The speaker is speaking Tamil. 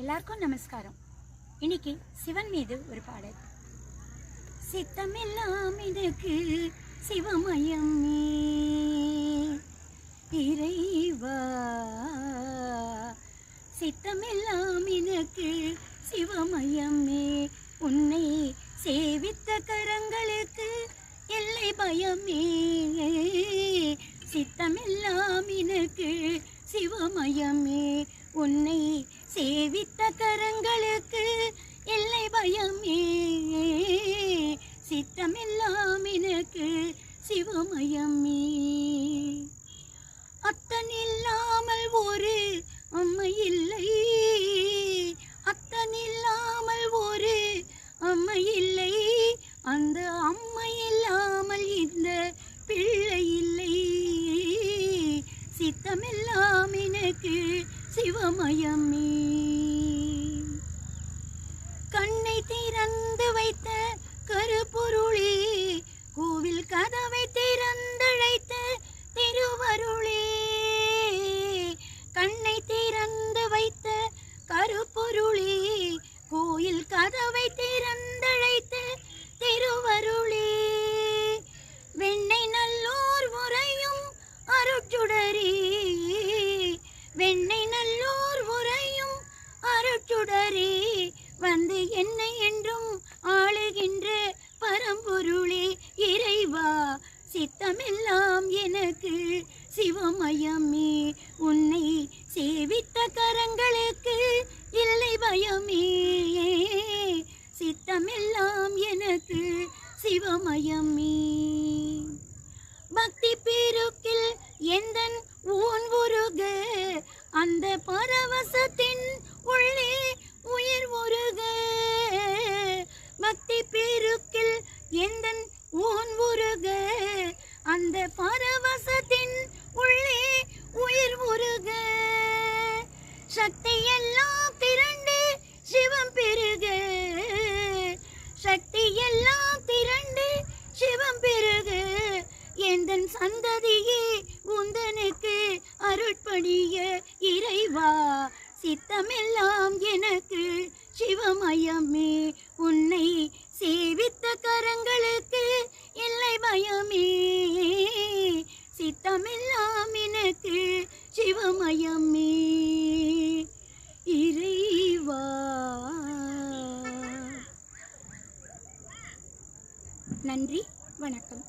எல்லாருக்கும் நமஸ்காரம். இன்னைக்கு சிவன் மீது ஒரு பாடல். சித்தமெல்லாம் எனக்கு சிவமயமே இறைவா. சித்தமெல்லாம் எனக்கு சிவமயமே உன்னை சேவித்த கரங்களுக்கு எல்லை பயமே சித்தமெல்லாம் எனக்கு சிவமயமே உன்னை சேவித்த கரங்களுக்கு இல்லை பயமே. சித்தமெல்லாம் எனக்கு சிவமயமே. அத்தனில்லாமல் ஒரு அம்மை இல்லை. அத்தனில்லாமல் ஒரு அம்மை இல்லை. அந்த அம்மை இல்லாமல் இந்த பிள்ளை இல்லை. சித்தமெல்லாம் எனக்கு சிவமயமே வந்து என்னை என்றும் ஆளுகின்ற பரம்பொருளே இறைவா. சித்தமெல்லாம் எனக்கு சிவமயமே. உன்னை சேவித்த கரங்களுக்கு இல்லை பயமே. சித்தமெல்லாம் எனக்கு சிவமயமே. பக்தி பெருக்கில் எந்தன் ஊன் உருகு? அந்த பரவசத்தின் பரவசத்தின் உள்ளே உயிர் உருக சக்தி எல்லாம் திரண்டு சிவம் பெருக. சக்தி எல்லாம் திரண்டு சிவம் பெருக. எந்த சந்ததியே உந்தனுக்கு அருட்பணிய இறைவா. சித்தமெல்லாம் எனக்கு சிவமயமே. உன்னை சேவித்த கரங்களுக்கு சிவமயமே. இறைவா. நன்றி வணக்கம்.